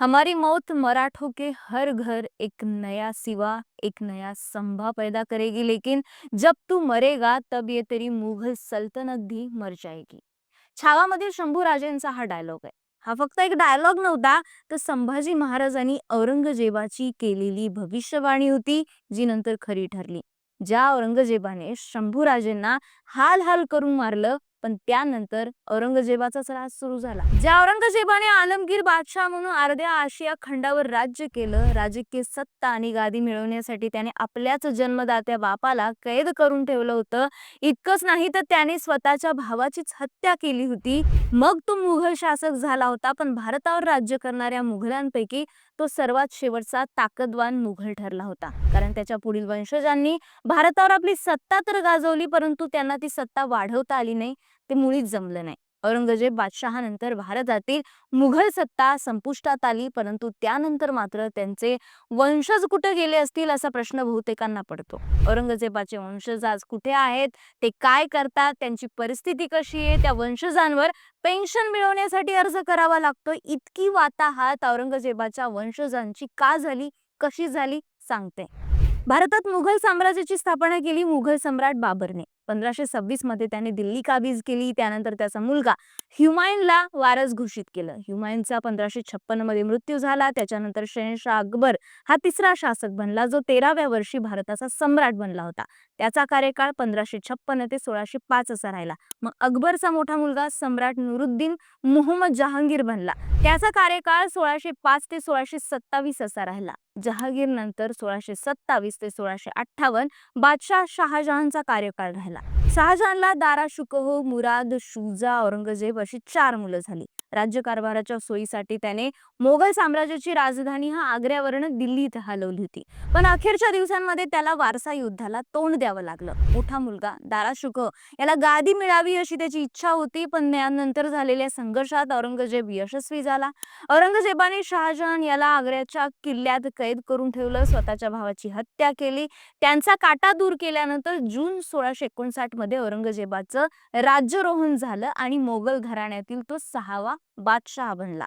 हमारी मौत मराठों के हर घर एक नया सिवा एक नया संभा पैदा करेगी। लेकिन जब तू मरेगा तब ये तेरी मुघल सल्तनत भी मर जाएगी। छावामधील शंभूराजेंचा हा डायलॉग आहे. हा फक्त एक डायलॉग नव्हता तर संभाजी महाराजांनी औरंगजेबाची केलेली भविष्यवाणी होती जी नंतर खरी ठरली. ज्या औरंगजेबाने शंभूराजेंना हाल हाल करून मारलं पण त्यानंतर औरंगजेबाचाच राज सुरू झाला. ज्या औरंगजेबाने आलमगीर बादशाह म्हणून अर्ध्या आशिया खंडावर राज्य केलं राजकीय सत्ता आणि गादी मिळवण्यासाठी त्याने आपल्याच जन्मदात्या बापाला कैद करून ठेवलं होतं. इतकंच नाही तर त्याने स्वतःच्या भावाचीच हत्या केली होती. मग तो मुघल शासक झाला होता पण भारतावर राज्य करणाऱ्या मुघलांपैकी तो सर्वात शेवटचा ताकदवान मुघल ठरला होता. कारण त्याच्या पुढील वंशजांनी भारतावर आपली सत्ता तर गाजवली परंतु त्यांना ती सत्ता वाढवता आली नाही. ते मुळीच जमलं नाही. औरंगजेब बादशहानंतर भारतातील मुघल सत्ता संपुष्टात आली परंतु त्यानंतर मात्र त्यांचे वंशज कुठे गेले असतील असा प्रश्न बहुतेकांना पडतो. औरंगजेबाचे वंशज आज कुठे आहेत? ते काय करतात? त्यांची परिस्थिती कशी आहे? त्या वंशजांवर पेन्शन मिळवण्यासाठी अर्ज करावा लागतो. इतकी वाताहात औरंगजेबाच्या वंशजांची का झाली? कशी झाली? सांगते. भारतात मुघल साम्राज्याची स्थापना केली मुघल सम्राट बाबरने. पंधराशे सव्वीसमध्ये त्याने दिल्ली काबीज केली? त्यानंतर त्याचा मुलगा ह्युमायूनला वारस घोषित केलं. ह्युमायूनचा पंधराशे छप्पनमध्ये मृत्यू झाला. त्याच्यानंतर शहनशाह अकबर हा तिसरा शासक बनला जो तेराव्या वर्षी भारताचा सम्राट बनला होता. त्याचा कार्यकाळ पंधराशे छप्पन ते सोळाशे पाच असा राहिला. मग अकबरचा मोठा मुलगा सम्राट नुरुद्दीन मोहम्मद जहांगीर बनला. त्याचा कार्यकाळ सोळाशे पाच ते सोळाशे सत्तावीस असा राहिला. जहागीरनंतर सोळाशे सत्तावीस ते सोळाशे अठ्ठावन्न बादशाह शहाजहानचा कार्यकाळ राहिला. शहाजहानला दारा शुकहो मुराद शुजा औरंगजेब अशी चार मुलं झाली. राज्यकारभाराच्या सोयीसाठी त्याने मोगल साम्राज्याची राजधानी हा आग्र्यावरनं दिल्लीत हलवली होती. पण अखेरच्या दिवसांमध्ये त्याला वारसा युद्धाला तोंड द्यावं लागलं. मोठा मुलगा दारा याला गादी मिळावी अशी त्याची इच्छा होती पण त्यानंतर झालेल्या संघर्षात औरंगजेब यशस्वी झाला. औरंगजेबाने शहाजहान याला आग्र्याच्या किल्ल्यात कैद करून ठेवलं स्वतःच्या भावाची हत्या केली. त्यांचा काटा दूर केल्यानंतर जून सोळाशे एकोणसाठमध्ये औरंगजेबाचं राज्यरोहण झालं आणि मोगल घराण्यातील तो सहावा बादशाह बनला.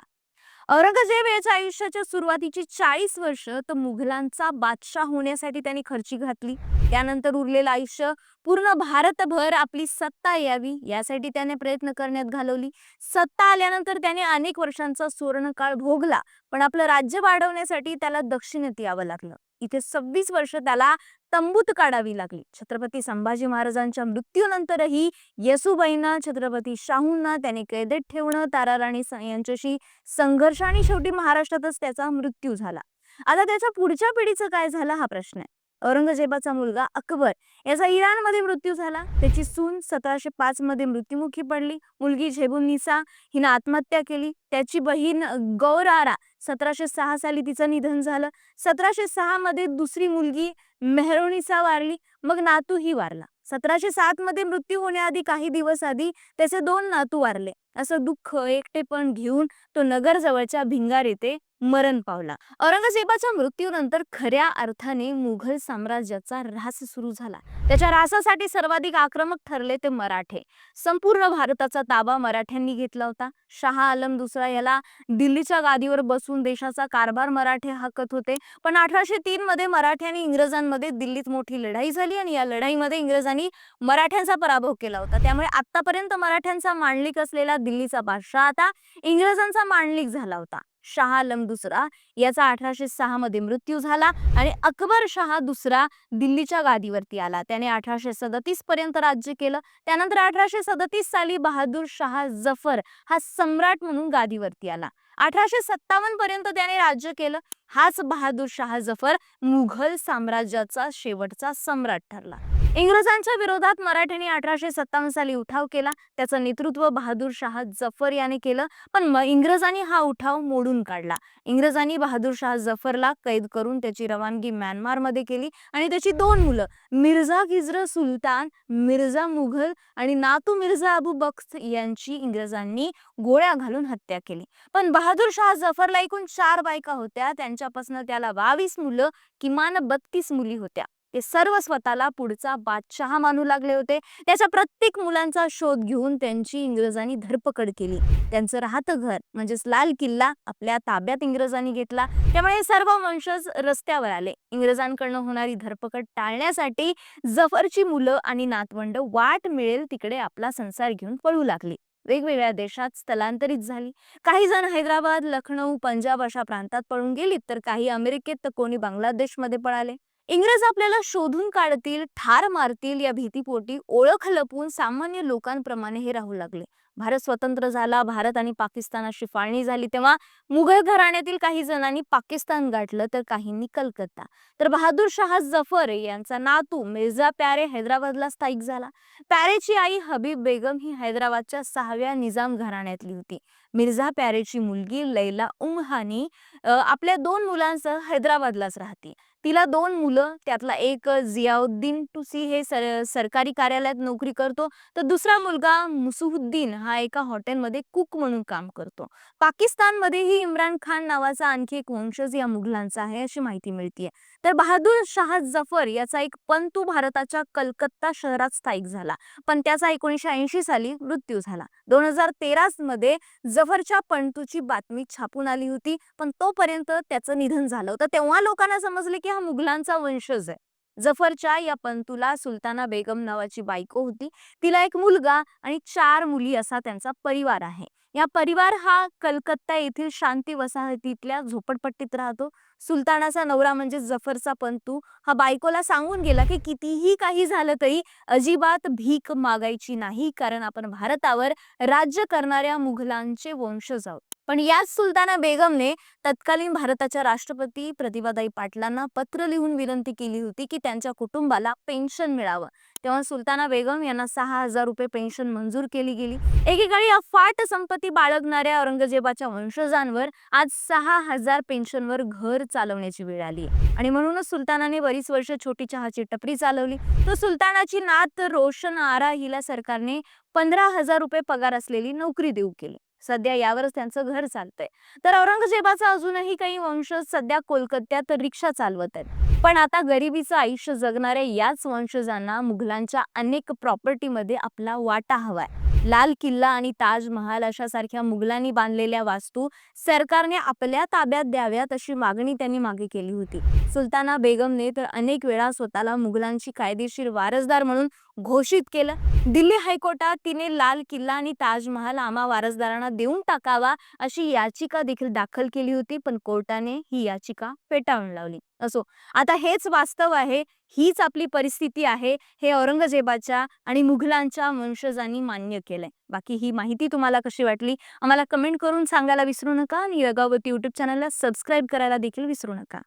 औरंगजेब याच्या आयुष्याच्या सुरुवातीची चाळीस वर्ष तर मुघलांचा बादशाह होण्यासाठी त्यांनी खर्ची घातली. त्यानंतर उरलेलं आयुष्य पूर्ण भारतभर आपली सत्ता यावी यासाठी त्याने प्रयत्न करण्यात घालवली. सत्ता आल्यानंतर त्याने अनेक वर्षांचा सुवर्णकाळ भोगला पण आपलं राज्य वाढवण्यासाठी त्याला दक्षिणेत यावं लागलं. इथे सव्वीस वर्ष त्याला तंबूत काढावी लागली. छत्रपती संभाजी महाराजांच्या मृत्यूनंतरही येसुबाईंना छत्रपती शाहूंना त्याने कैदेत ठेवणं ताराराणी राणी यांच्याशी संघर्ष आणि शेवटी महाराष्ट्रातच त्याचा मृत्यू झाला. आता त्याच्या पुढच्या पिढीचं काय झालं हा प्रश्न आहे. औरंगजेबाचा मुलगा अकबर याचा इराणमध्ये मृत्यू झाला. त्याची सून सतराशे पाच मध्ये मृत्युमुखी पडली. मुलगी झेबुन्निसा हिनं आत्महत्या केली. त्याची बहीण गौरारा सतराशे सहा साली तिचं निधन झालं. सतराशे सहा मध्ये दुसरी मुलगी मेहरोनिसा वारली. मग नातूही वारला. सतराशे सात मध्ये मृत्यू होण्याआधी काही दिवस आधी त्याचे दोन नातू वारले. असं दुःख एकटेपण घेऊन तो नगरजवळच्या भिंगार येथे मरण पावला. औरंगजेबाच्या मृत्यूनंतर खऱ्या अर्थाने मुघल साम्राज्याचा ऱ्हास सुरू झाला. त्याच्या ऱ्हासासाठी सर्वाधिक आक्रमक ठरले ते मराठे. संपूर्ण भारताचा ताबा मराठ्यांनी घेतला होता. शहा आलम दुसरा याला दिल्लीच्या गादीवर बसून देशाचा कारभार मराठे हाकत होते. पण अठराशे तीन मध्ये मराठ्यांनी इंग्रजांमध्ये दिल्लीत मोठी लढाई झाली आणि या लढाईमध्ये इंग्रजांनी मराठ्यांचा पराभव केला होता. त्यामुळे आतापर्यंत मराठ्यांचा मांडलिक असलेला दिल्लीचा बादशाह आता इंग्रजांचा मांडलिक झाला होता. शाह आलम दुसरा याचा अठराशे सहा मध्ये मृत्यू झाला आणि अकबर शहा दुसरा दिल्लीच्या गादीवरती आला. त्याने अठराशे सदतीस पर्यंत राज्य केलं. त्यानंतर अठराशे सदतीस साली बहादूर शाह जफर हा सम्राट म्हणून गादीवरती आला. अठराशे सत्तावन्न पर्यंत त्याने राज्य केलं. हाच बहादूर शाह जफर मुघल साम्राज्याचा शेवटचा सम्राट ठरला. इंग्रजांच्या विरोधात मराठ्यांनी अठराशे सत्तावन्न साली उठाव केला. त्याचं नेतृत्व बहादूर शाह जफर याने केलं. पण इंग्रजांनी हा उठाव मोडून काढला. इंग्रजांनी बहादूर शाह जफरला कैद करून त्याची रवानगी म्यानमारमध्ये केली आणि त्याची दोन मुलं मिर्झा खिज्र सुलतान मिर्झा मुघल आणि नातू मिर्झा अबू बख्त यांची इंग्रजांनी गोळ्या घालून हत्या केली. पण बहादूर शाह जफरला एकूण चार बायका होत्या. त्यांच्यापासून त्याला बावीस मुलं किमान बत्तीस मुली होत्या. ते सर्व स्वतःला पुढचा बादशहा मानू लागले होते. त्याच्या प्रत्येक मुलांचा शोध घेऊन त्यांची इंग्रजांनी धरपकड केली. त्यांचं राहतं घर म्हणजेच लाल किल्ला आपल्या ताब्यात इंग्रजांनी घेतला. त्यामुळे सर्व वंशज रस्त्यावर आले. इंग्रजांकडनं होणारी धरपकड टाळण्यासाठी जफरची मुलं आणि नातवंड वाट मिळेल तिकडे आपला संसार घेऊन पळू लागली. वेगवेगळ्या देशात स्थलांतरित झाली. काही जण हैदराबाद लखनौ पंजाब अशा प्रांतात पळून गेलीत तर काही अमेरिकेत तर कोणी बांगलादेशमध्ये पळाले. इंग्रज आपल्याला शोधून काढतील ठार मारतील या भीतीपोटी ओळख लपवून सामान्य लोकांप्रमाणे हे राहू लागले. भारत स्वतंत्र झाला भारत आणि पाकिस्तानाशी फाळणी झाली तेव्हा मुघल घराण्यातील काही जणांनी पाकिस्तान गाठलं तर काहींनी कलकत्ता. तर बहादूर शाह जफर यांचा नातू मिर्झा प्यारे हैदराबादला स्थायिक झाला. प्यारेची आई हबीब बेगम ही हैदराबादच्या सहाव्या निजाम घराण्यातली होती. मिर्झा प्यारेची मुलगी लैला उमहानी आपल्या दोन मुलांसह हैदराबादलाच राहते. तिला दोन मुलं त्यातला एक जियाउद्दीन टुसी हे सर सरकारी कार्यालयात नोकरी करतो तर दुसरा मुलगा मुसुहुद्दीन हा हा एका हॉटेलमध्ये कुक म्हणून काम करतो. पाकिस्तानमध्येही इम्रान खान नावाचा आणखी एक वंशज या मुघलांचा आहे अशी माहिती मिळतीये. तर बहादूर शाह जफर याचा एक पंतू भारताच्या कलकत्ता शहरात स्थायिक झाला. पण त्याचा एकोणीसशे ऐंशी साली मृत्यू झाला. दोन हजार तेरा मध्ये जफरच्या पंतूची बातमी छापून आली होती पण तोपर्यंत त्याचं निधन झालं होतं. तेव्हा लोकांना समजले की हा मुघलांचा वंशज आहे. जफरच्या या पंतूला सुलताना बेगम नावाची बायको होती. तिला एक मुलगा आणि चार मुली असा त्यांचा परिवार आहे. या परिवार हा कलकत्ता येथील शांती वसाहतीतल्या झोपडपट्टीत राहतो. सुलतानाचा नवरा म्हणजे जफरचा पंतू. हा बायकोला सांगून गेला की कितीही काही झालं तरी अजिबात भीक मागायची नाही कारण आपण भारतावर राज्य करणाऱ्या मुघलांचे वंशज आहोत. पण याच सुलताना बेगमने तत्कालीन भारताच्या राष्ट्रपती प्रतिभाताई पाटलांना पत्र लिहून विनंती केली होती की त्यांच्या कुटुंबाला पेन्शन मिळावं. तेव्हा सुलताना बेगम यांना सहा हजार रुपये पेन्शन मंजूर केली गेली. एकेकाळी अफाट संपत्ती बाळगणाऱ्या औरंगजेबाच्या वंशजांवर आज सहा हजार पेन्शनवर घर चालवण्याची वेळ आली आणि म्हणूनच सुलतानाने बरीच वर्ष छोटी चहाची टपरी चालवली. तो सुलतानाची नात रोशन आरा हिला सरकारने पंधरा हजार रुपये पगार असलेली नोकरी देऊ केली. सध्या यावरच त्यांचं घर चालतंय. तर औरंगजेबाचा अजूनही काही वंशज सध्या कोलकात्यात रिक्षा चालवत आहेत. पण आता गरिबीचं आयुष्य जगणाऱ्या याच वंशजांना मुघलांच्या अनेक प्रॉपर्टीमध्ये आपला वाटा हवाय लाल किल्ला आणि ताजमहाल अशा सारख्या मुघलांनी बांधलेल्या वास्तू सरकारने आपल्या ताब्यात द्याव्यात अशी मागणी त्यांनी मागे केली होती. सुलताना बेगमने तर अनेक वेळा स्वतःला मुघलांची कायदेशीर वारसदार म्हणून घोषित केलं. दिल्ली हायकोर्टात तिने लाल किल्ला आणि ताजमहाल आम्हा वारसदारांना देऊन टाकावा अशी याचिका देखील दाखल केली होती पण कोर्टाने ही याचिका फेटाळून लावली. असो आता हेच वास्तव आहे हीच आपली परिस्थिती आहे हे औरंगजेबाच्या आणि मुघलांच्या वंशजांनी मान्य केलंय. बाकी ही माहिती तुम्हाला कशी वाटली आम्हाला कमेंट करून सांगायला विसरू नका आणि यगावती युट्यूब चॅनलला सबस्क्राईब करायला देखील विसरू नका.